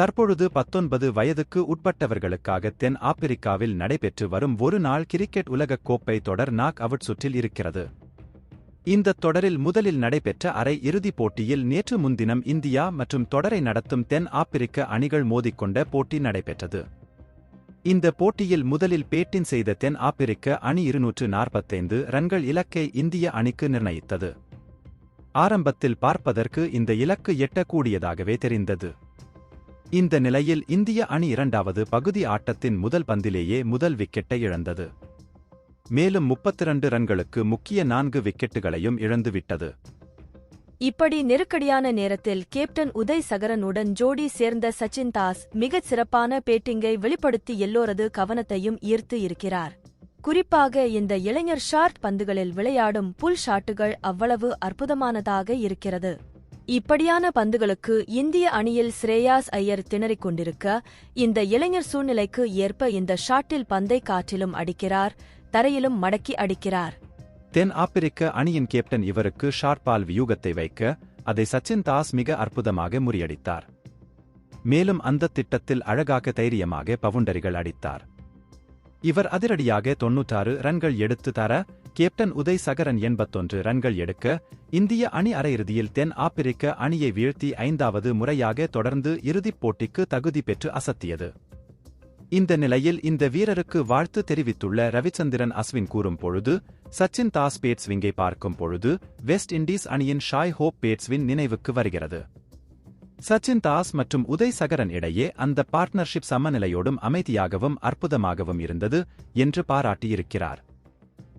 தற்பொழுது பத்தொன்பது வயதுக்கு உட்பட்டவர்களுக்காக தென் ஆப்பிரிக்காவில் நடைபெற்று வரும் ஒரு நாள் கிரிக்கெட் உலகக் கோப்பை தொடர் நாக் அவுட் சுற்றில் இருக்கிறது. இந்த தொடரில் முதலில் நடைபெற்ற அரை இறுதிப் போட்டியில் நேற்று முன்தினம் இந்தியா மற்றும் தொடரை நடத்தும் தென் ஆப்பிரிக்க அணிகள் மோதிக்கொண்ட போட்டி நடைபெற்றது. இந்த போட்டியில் முதலில் பேட்டின் செய்த தென் ஆப்பிரிக்க அணி இருநூற்று நாற்பத்தைந்து ரன்கள் இலக்கை இந்திய அணிக்கு நிர்ணயித்தது. ஆரம்பத்தில் பார்ப்பதற்கு இந்த இலக்கு எட்டக்கூடியதாகவே தெரிந்தது. இந்த நிலையில் இந்திய அணி இரண்டாவது பகுதி ஆட்டத்தின் முதல் பந்திலேயே முதல் விக்கெட்டை இழந்தது. மேலும் முப்பத்திரண்டு ரன்களுக்கு முக்கிய நான்கு விக்கெட்டுகளையும் இழந்துவிட்டது. இப்படி நெருக்கடியான நேரத்தில் கேப்டன் உதய் சகரனுடன் ஜோடி சேர்ந்த சச்சின் தாஸ் மிகச் சிறப்பான பேட்டிங்கை வெளிப்படுத்தி எல்லோரது கவனத்தையும் ஈர்த்து இருக்கிறார். குறிப்பாக இந்த இளைஞர் ஷார்ட் பந்துகளில் விளையாடும் புல் ஷாட்டுகள் அவ்வளவு அற்புதமானதாக இருக்கிறது. இப்படியான பந்துகளுக்கு இந்திய அணியில் ஸ்ரேயாஸ் ஐயர் திணறிக் கொண்டிருக்க இந்த இளைஞர் சூழ்நிலைக்கு ஏற்ப இந்த ஷாட்டில் பந்தை காற்றிலும் அடிக்கிறார் தரையிலும் மடக்கி அடிக்கிறார். தென் ஆப்பிரிக்க அணியின் கேப்டன் இவருக்கு ஷார்பால் வியூகத்தை வைக்க அதை சச்சின் தாஸ் மிக அற்புதமாக முறியடித்தார். மேலும் அந்த திட்டத்தில் அழகாக தைரியமாக பவுண்டரிகள் அடித்தார். இவர் அதிரடியாக தொன்னூற்றாறு ரன்கள் எடுத்து தர கேப்டன் உதய் சகரன் எண்பத்தொன்று ரன்கள் எடுக்க இந்திய அணி அரையிறுதியில் தென் ஆப்பிரிக்க அணியை வீழ்த்தி ஐந்தாவது முறையாக தொடர்ந்து இறுதிப் போட்டிக்கு தகுதி பெற்று அசத்தியது. இந்த நிலையில் இந்த வீரருக்கு வாழ்த்து தெரிவித்துள்ள ரவிச்சந்திரன் அஸ்வின் கூறும் பொழுது சச்சின் தாஸ் பேட்ஸ்விங்கை பார்க்கும் பொழுது வெஸ்ட் இண்டீஸ் அணியின் ஷாய் ஹோப் பேட்ஸ்வின் நினைவுக்கு வருகிறது. சச்சின் தாஸ் மற்றும் உதய் சகரன் இடையே அந்த பார்ட்னர்ஷிப் சமநிலையோடும் அமைதியாகவும் அற்புதமாகவும் இருந்தது என்று பாராட்டியிருக்கிறார்.